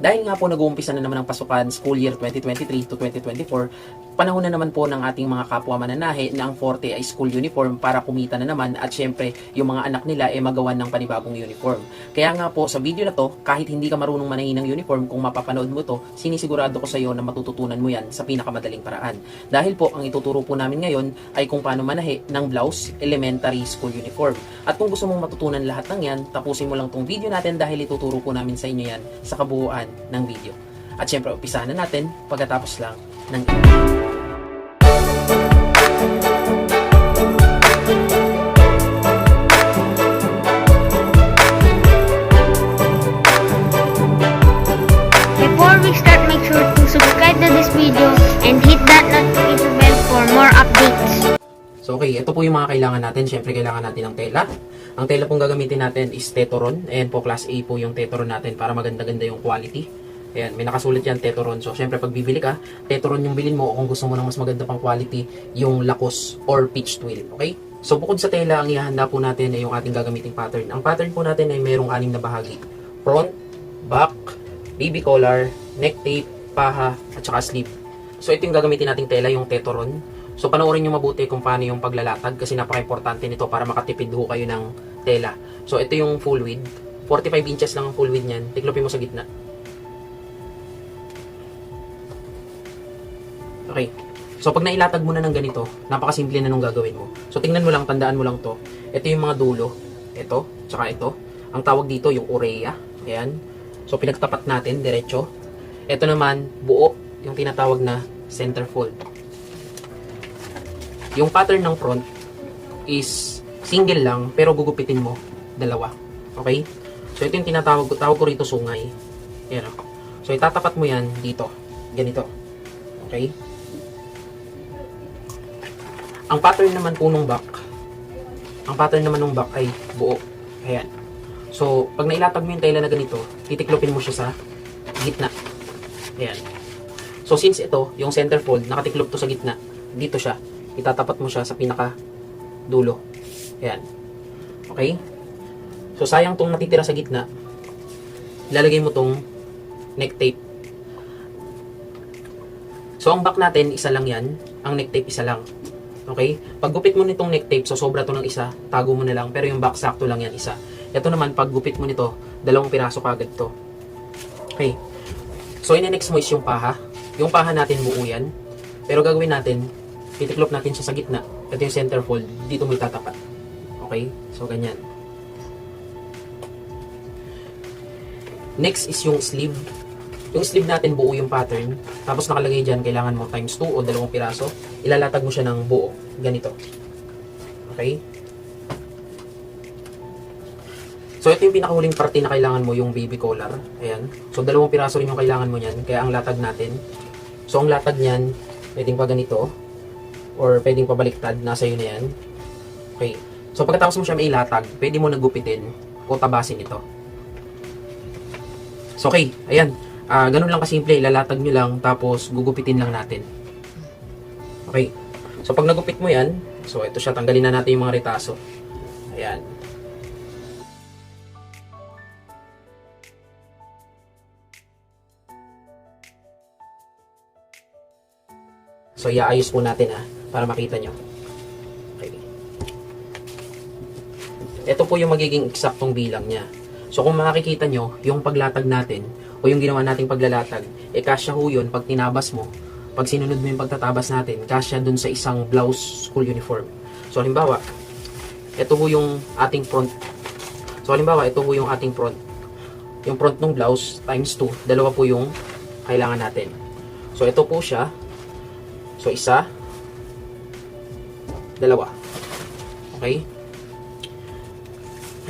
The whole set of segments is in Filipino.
Dahil nga po nag-uumpisa na naman ang pasukan school year 2023 to 2024, panahon na naman po ng ating mga kapwa mananahe na ang forte ay school uniform para kumita na naman at syempre yung mga anak nila ay magawan ng panibagong uniform. Kaya nga po sa video na to, kahit hindi ka marunong manahin ng uniform, kung mapapanood mo to, sinisigurado ko sa iyo na matututunan mo yan sa pinakamadaling paraan. Dahil po ang ituturo po namin ngayon ay kung paano manahi ng blouse elementary school uniform. At kung gusto mong matutunan lahat ng yan, tapusin mo lang tong video natin dahil ituturo po namin sa inyo yan sa kabuuan ng video. At syempre, umpisahan na natin pagkatapos lang ng Before we start, make sure to subscribe to this video and hit that notification bell for more updates. So okay, ito po yung mga kailangan natin. Siyempre, kailangan natin ng tela. Ang tela pong gagamitin natin is Tetoron. Ayan po, class A po yung Tetoron natin para maganda-ganda yung quality. Ayan, may nakasulat yan, Tetoron. So, syempre, pag bibili ka, Tetoron yung bilin mo kung gusto mo ng mas maganda pang quality, yung Lakos or Peach Twill. Okay? So, bukod sa tela, ang ihahanda po natin ay yung ating gagamiting pattern. Ang pattern po natin ay mayroong anim na bahagi. Front, back, baby collar, neck tape, paha, at saka sleeve. So, ito yung gagamitin nating tela, yung Tetoron. So panoorin nyo mabuti kung paano yung paglalatag kasi napaka-importante nito para makatipid ho kayo ng tela. So ito yung full width. 45 inches lang ang full width niyan. Tiklopin mo sa gitna. Okay. So pag nailatag mo na ng ganito, napakasimple na nung gagawin mo. So tingnan mo lang, tandaan mo lang to. Ito yung mga dulo. Ito, tsaka ito. Ang tawag dito yung urea. Ayan. So pinagtapat natin, diretso. Ito naman, buo, yung tinatawag na centerfold. Yung pattern ng front is single lang pero gugupitin mo dalawa. Okay? So ito yung tinatawag ko, tawag ko rito sungay. Yan o. So itatapat mo yan dito. Ganito. Okay? Ang pattern naman po nung back, ang pattern naman nung back ay buo. Ayan. So, pag nailatag mo yung tela na ganito, titiklopin mo siya sa gitna. Ayan. So, since ito, yung center fold, nakatiklop to sa gitna, dito siya itatapat mo siya sa pinaka dulo. Ayan. Okay? So, sayang tong natitira sa gitna. Ilalagay mo tong neck tape. So, ang back natin, isa lang yan. Ang neck tape, isa lang. Okay? Pag gupit mo nitong neck tape, so sobra to ng isa, tago mo na lang. Pero yung back, sakto lang yan, isa. Ito naman, pag gupit mo nito, dalawang piraso kagad to. Okay. So, in-next mo is yung paha. Yung paha natin buo yan. Pero gagawin natin, titiklop natin siya sa gitna. Ito yung center fold. Dito mo itatapat. Okay? So, ganyan. Next is yung sleeve. Yung sleeve natin buo yung pattern. Tapos nakalagay dyan, kailangan mo times 2 o dalawang piraso. Ilalatag mo siya ng buo. Ganito. Okay? So, ito yung pinakahuling parte na kailangan mo, yung baby collar. Ayan. So, dalawang piraso rin yung kailangan mo niyan. Kaya ang latag natin. So, ang latag niyan, pwedeng pa ganito or pwedeng pabaliktad, nasa iyo na yan. Okay. So pagkatapos mo siya mailatag, pwede mo nagupitin o tabasin ito. So okay, ayan. Ah, ganun lang kasimple, ilalatag nyo lang tapos gugupitin lang natin. Okay. So pag nagupit mo yan, so ito siya, tanggalin na natin yung mga retaso. Ayan. So iaayos po natin ah, para makita nyo. Ito po yung magiging eksaktong bilang niya. So kung makikita nyo, yung paglatag natin, o yung ginawa nating paglalatag, eh kasya ho yun pag tinabas mo, pag sinunod mo yung pagtatabas natin, kasya dun sa isang blouse school uniform. So halimbawa, ito ho yung ating front. So halimbawa, ito ho yung ating front. Yung front ng blouse times 2, dalawa po yung kailangan natin. So ito po siya, So, isa, dalawa. Okay?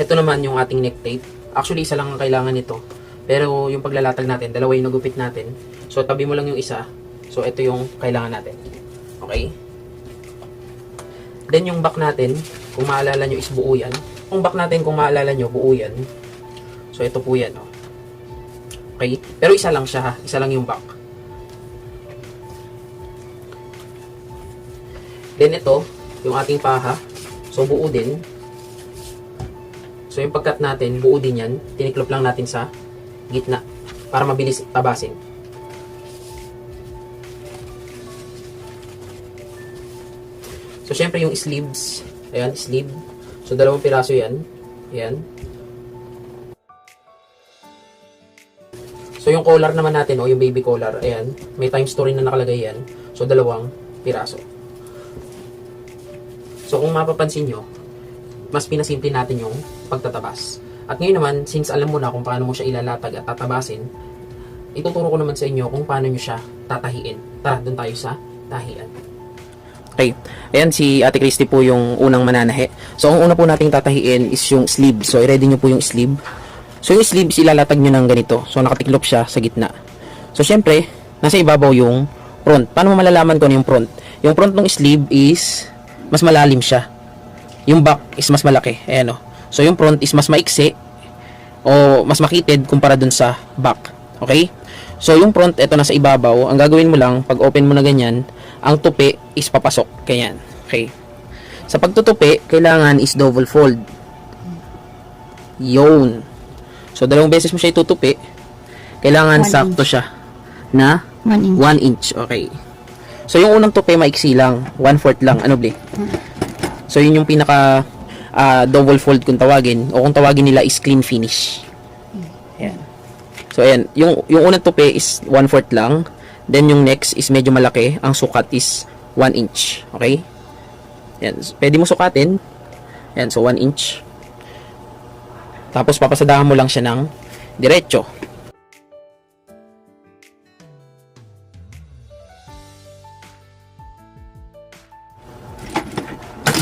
Ito naman yung ating neck tape. Actually, isa lang ang kailangan nito. Pero yung paglalatag natin, dalawa yung nagupit natin. So, tabi mo lang yung isa. So, ito yung kailangan natin. Okay? Then, yung back natin, kung maalala nyo is buo yan. Yung back natin, kung maalala nyo, buo yan. So, ito po yan. Oh. Okay? Pero isa lang siya ha. Isa lang yung back. Then ito, yung ating paha. So buo din. So yung pagkat natin, buo din yan. Tiniklop lang natin sa gitna. para mabilis tabasin. So, syempre yung sleeves. Ayan, sleeve. So, dalawang piraso yan. Ayan. So, yung collar naman natin, o yung baby collar, ayan, may times 2 rin na nakalagay yan. So, dalawang piraso. So, kung mapapansin nyo, mas pinasimple natin yung pagtatabas. At ngayon naman, since alam mo na kung paano mo siya ilalatag at tatabasin, ituturo ko naman sa inyo kung paano nyo siya tatahiin. Tara, doon tayo sa tahian. Okay. Ayan, si Ate Christy po yung unang mananahe. So, ang una po nating tatahiin is yung sleeve. So, i-ready nyo po yung sleeve. So, yung sleeve ilalatag nyo ng ganito. So, nakatiklop siya sa gitna. So, syempre, nasa ibabaw yung front. Paano mo malalaman kung ano yung front? Yung front ng sleeve is mas malalim siya. Yung back is mas malaki. Ayan o. So, yung front is mas maiksi o mas makitid kumpara dun sa back. Okay? So, yung front, ito nasa ibabaw. Ang gagawin mo lang, pag open mo na ganyan, ang tupi is papasok. Ganyan. Okay? Sa pagtutupi, kailangan is double fold. Yun. So, dalawang beses mo siya itutupi. Kailangan One sakto siya na 1 inch. 1 inch. Okay. So, yung unang tupi, maiksi lang. 1 fourth lang. Ano, Bli? So, yun yung pinaka ah, double fold kung tawagin. O kung tawagin nila is clean finish. Ayan. So, ayan. Yung, yung unang tupi is 1 fourth lang. Then, yung next is medyo malaki. Ang sukat is 1 inch. Okay? Ayan. Pwede mo sukatin. Ayan. So, 1 inch. Tapos, papasadahan mo lang siya ng diretso.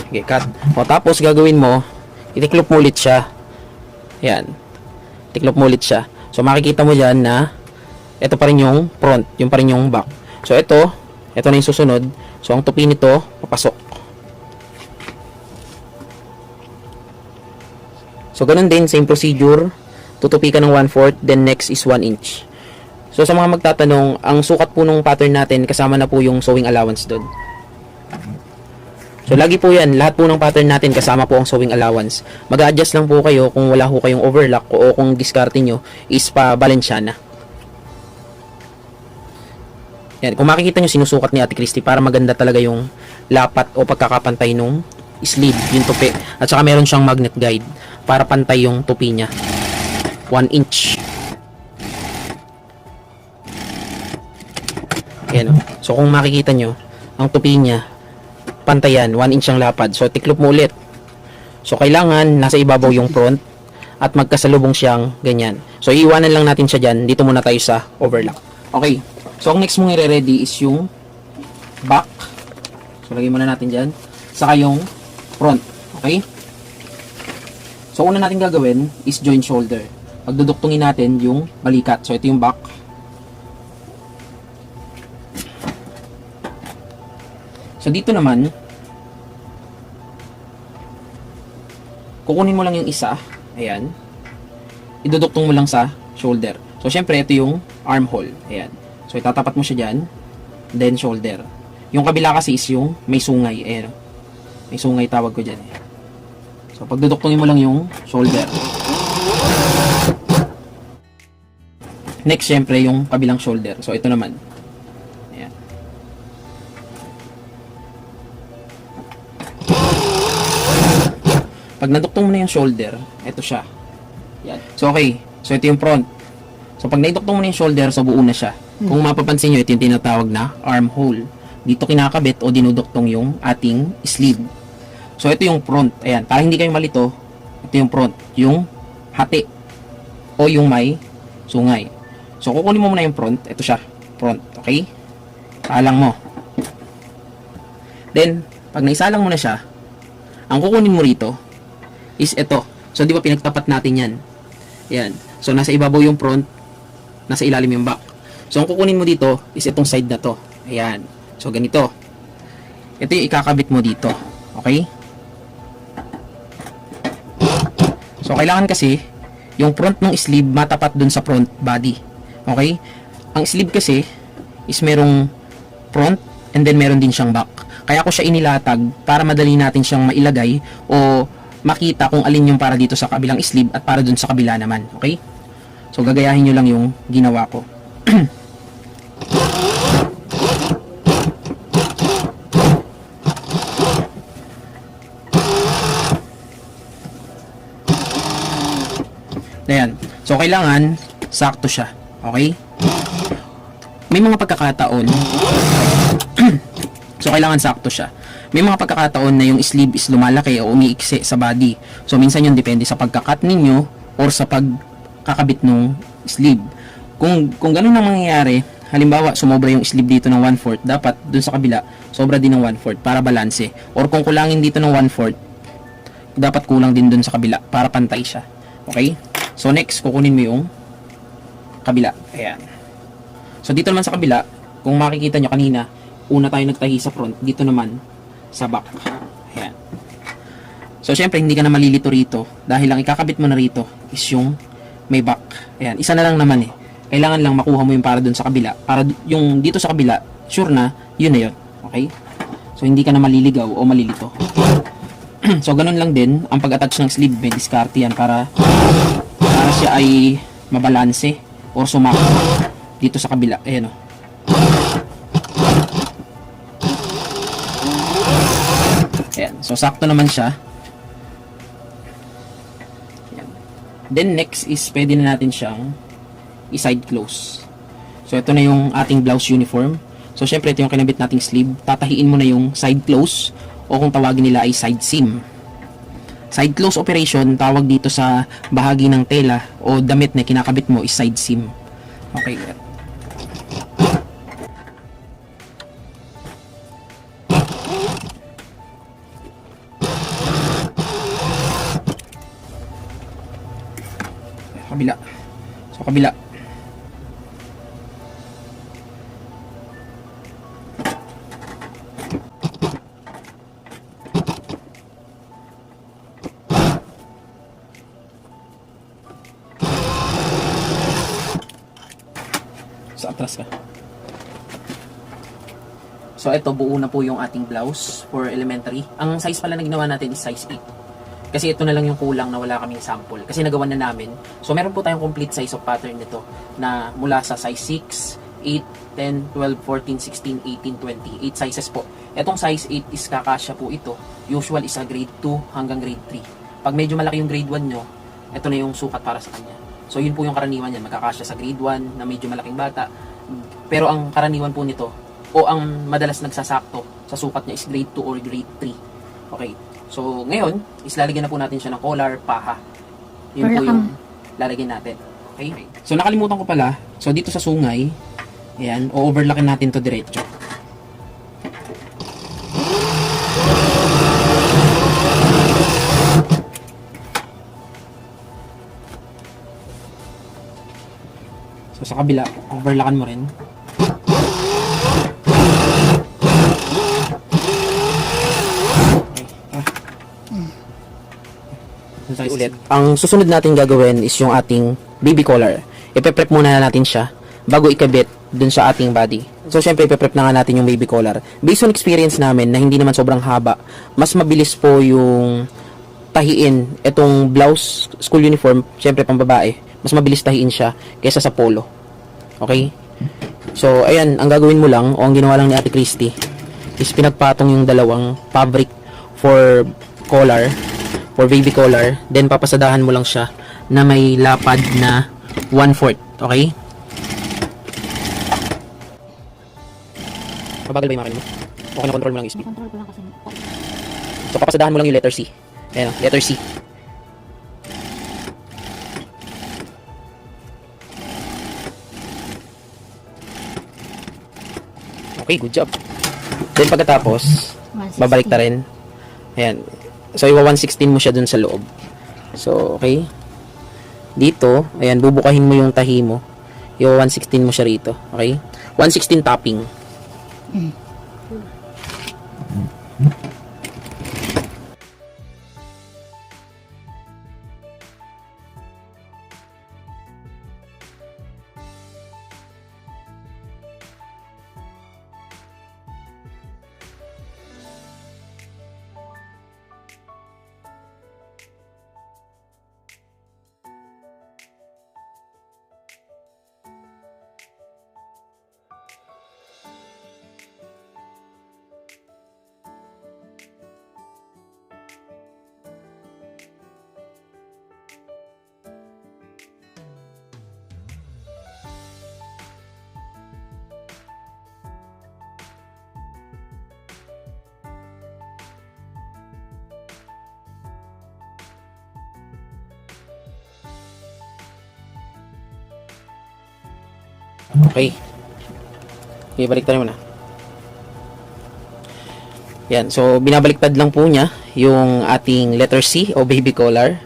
Okay, cut. O, tapos gagawin mo, itiklop mo ulit siya. Yan. Tiklop mo ulit siya. So, makikita mo dyan na ito pa rin yung front, yung pa rin yung back. So, ito, ito na yung susunod. So, ang tupi nito, papasok. So, ganun din, same procedure. Tutupi ka ng 1/4, then next is 1 inch. So, sa mga magtatanong, ang sukat po nung pattern natin, kasama na po yung sewing allowance doon. So, lagi po yan. Lahat po ng pattern natin kasama po ang sewing allowance. mag adjust lang po kayo kung wala ho kayong overlock o kung diskarte nyo is pa Balenciana. Yan. Kung makikita nyo, sinusukat ni Ate Christy para maganda talaga yung lapat o pagkakapantay nung sleeve, yung tupi. At saka meron siyang magnet guide para pantay yung tupi niya. 1 inch. Yan. o. So, kung makikita nyo, ang tupi niya, pantayan, 1 inch ang lapad. So, tiklop mo ulit. So, kailangan nasa ibabaw yung front at magkasalubong siyang ganyan. So, iiwanan lang natin siya dyan. Dito muna tayo sa overlock. Okay. So, ang next mong i-ready is yung back. So, lagay muna natin dyan. Saka yung front. Okay? So, una natin gagawin is join shoulder. Pagduduktungin natin yung balikat. So, ito yung back. So, dito naman, kukunin mo lang yung isa. Ayan. Iduduktong mo lang sa shoulder. So, syempre, ito yung armhole. Ayan. So, itatapat mo siya dyan. Then, shoulder. Yung kabila kasi is yung may sungay. Ayan. May sungay tawag ko dyan. So, pagduduktungin mo lang yung shoulder. Next, syempre, yung kabilang shoulder. So, ito naman. Pag naduktong mo na yung shoulder, ito siya. Yan. So, okay. So, ito yung front. So, pag naiduktong mo na yung shoulder, so buo na siya. Kung mapapansin nyo, ito yung tinatawag na armhole. Dito kinakabit o dinuduktong yung ating sleeve. So, ito yung front. Ayan. Para hindi kayo malito, ito yung front. Yung hati. O yung may sungay. So, kukunin mo muna yung front. Ito siya. Front. Okay? Salang mo. Then, pag naisalang mo na siya, ang kukunin mo rito is ito. So, di ba pinagtapat natin yan? Yan. So, nasa ibabaw yung front, nasa ilalim yung back. So, ang kukunin mo dito is itong side na to. Ayan. So, ganito. Ito yung ikakabit mo dito. Okay? So, kailangan kasi yung front ng sleeve matapat dun sa front body. Okay? Ang sleeve kasi is merong front and then meron din siyang back. Kaya ko siya inilatag para madali natin siyang mailagay o makita kung alin yung para dito sa kabilang sleeve at para dun sa kabila naman. Okay? So, gagayahin nyo lang yung ginawa ko. Ayan. So, kailangan sakto siya. Okay? May mga pagkakataon So, kailangan sakto siya. May mga pagkakataon na yung sleeve is lumalaki o umiiksi sa body. So, minsan yun depende sa pagkakat ninyo or sa pagkakabit ng sleeve. Kung, kung ganun ang mangyayari, halimbawa, sumobra yung sleeve dito ng 1/4, dapat dun sa kabila, sobra din ng 1/4 para balanse. Or kung kulangin dito ng 1/4, dapat kulang din dun sa kabila para pantay siya. Okay? So, next, kukunin mo yung kabila. Ayan. So, dito naman sa kabila, kung makikita nyo kanina, una tayo nagtahi sa front, dito naman sa back. Ayan. So, syempre, hindi ka na malilito rito dahil ang ikakabit mo na rito is yung may back. Ayan. Isa na lang naman eh. Kailangan lang makuha mo yung para dun sa kabila. Para yung dito sa kabila, sure na, yun na yun. Okay? So, hindi ka na maliligaw o malilito. so, ganun lang din, ang pag-attach ng sleeve, may diskarte yan para para siya ay mabalanse or sumakto dito sa kabila. Ayan o. Ayan. So, sakto naman siya. Ayan. Then, next is pwede na natin siyang i-side close. So, ito na yung ating blouse uniform. So, syempre, ito yung kinabit nating sleeve. Tatahiin mo na yung side close o kung tawagin nila ay side seam. Side close operation, tawag dito sa bahagi ng tela o damit na kinakabit mo is side seam. Okay. Kabila. Sa atras ka. So, ito, buo na po yung ating blouse for elementary. Ang size pala na ginawa natin is size 8. Kasi ito na lang yung kulang na wala kaming sample. Kasi nagawa na namin. So, meron po tayong complete size of pattern nito na mula sa size 6, 8, 10, 12, 14, 16, 18, 20. 8 sizes po. Etong size 8 is kakasya po ito. Usual is sa grade 2 hanggang grade 3. Pag medyo malaki yung grade 1 nyo, ito na yung sukat para sa kanya. So, yun po yung karaniwan yan. Magkakasya sa grade 1 na medyo malaking bata. Pero ang karaniwan po nito, o ang madalas nagsasakto sa sukat niya is grade 2 or grade 3. Okay. So, ngayon, is lalagyan na po natin siya ng collar, paha. Yun po Para yung lalagyan natin. Okay? So, nakalimutan ko pala. So, dito sa sungay, ayan, o-overlockin natin to diretso. So, sa kabila, overlockan mo rin. Size ulit. Ang susunod natin gagawin is yung ating baby collar. Ipe-prep muna natin siya bago ikabit dun sa ating body. So, syempre, ipe-prep na nga natin yung baby collar. Based on experience namin na hindi naman sobrang haba, mas mabilis po yung tahiin itong blouse, school uniform, syempre pang babae, mas mabilis tahiin siya kaysa sa polo. Okay? So, ayan, ang gagawin mo lang, o ang ginawa lang ni Ate Christy, is pinagpatong yung dalawang fabric for collar, for baby collar, then papasadahan mo lang siya na may lapad na 1/4, okay? Mabagal ba yung makina mo? Okay na control mo lang yung speed. Control ko lang kasi. So, papasadahan mo lang yung letter C. Ayan, letter C. Okay, good job. Then pagkatapos, 160. babalik ta rin. Ayan. So, iwa 116 mo siya dun sa loob. So, okay. Dito, ayan, bubukahin mo yung tahi mo. Iwa 116 mo siya rito. Okay? 116 topping. Okay. Okay, balik tayo muna. Yan, so binabaliktad lang po niya yung ating letter C o baby collar.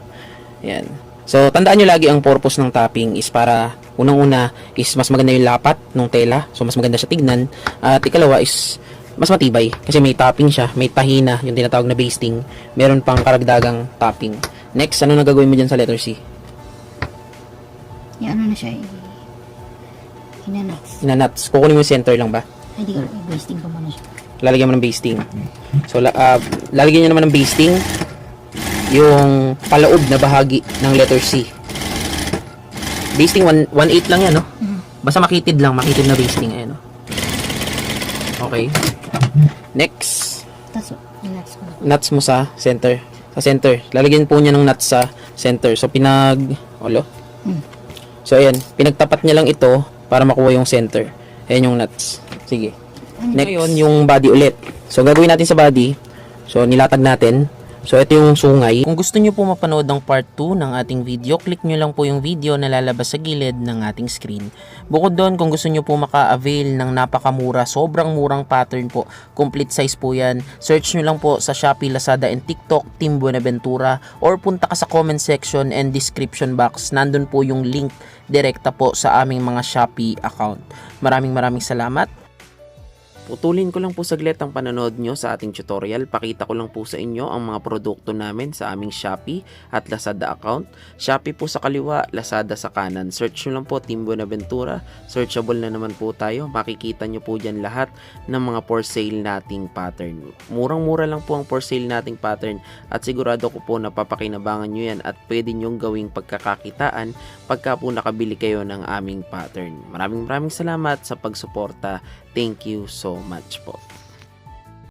Yan. So, tandaan nyo lagi ang purpose ng topping is para unang-una is mas maganda yung lapat ng tela. So, mas maganda siya tignan. At ikalawa is mas matibay kasi may topping siya, may tahina, yung tinatawag na basting. Meron pang karagdagang topping. Next, ano na gagawin mo dyan sa letter C? Yung ano na siya, eh. Hinanats. Inanuts. Kukunin mo yung center lang ba? Ay, di ka, i-wasting ko muna siya. lalagyan mo ng basting. So, ah, lalagyan nyo naman ng basting yung paloob na bahagi ng letter C. Basting 1 1/8 lang yan, no? Basta makitid lang, makitid na basting ayan, no? Okay. Next, Tapos, hinanats ko nuts mo sa center. Sa center. Lalagyan po niya ng nuts sa center. So, pinag... Olo? Hmm. So, ayan. Pinagtapat niya lang ito para makuha yung center. Ayan yung nuts. Sige. Next, ngayon, yung body ulit. So, gagawin natin sa body. So, nilatag natin. So, ito yung sungay. Kung gusto nyo po mapanood ng part 2 ng ating video, click nyo lang po yung video na lalabas sa gilid ng ating screen. Bukod doon, kung gusto nyo po maka-avail ng napakamura, sobrang murang pattern po, complete size po yan, search nyo lang po sa Shopee, Lazada, and TikTok, Team Buenaventura, or punta ka sa comment section and description box. Nandun po yung link direkta po sa aming mga Shopee account. Maraming maraming salamat. Putulin ko lang po saglit ang panonood nyo sa ating tutorial. Pakita ko lang po sa inyo ang mga produkto namin sa aming Shopee at Lazada account. Shopee po sa kaliwa, Lazada sa kanan. Search nyo lang po Team Buenaventura. Searchable na naman po tayo. Makikita nyo po dyan lahat ng mga for sale nating pattern. Murang-mura lang po ang for sale nating pattern at sigurado ko po napapakinabangan nyo yan at pwede nyong gawing pagkakakitaan pagka po nakabili kayo ng aming pattern. Maraming maraming salamat sa pagsuporta. Thank you so much po.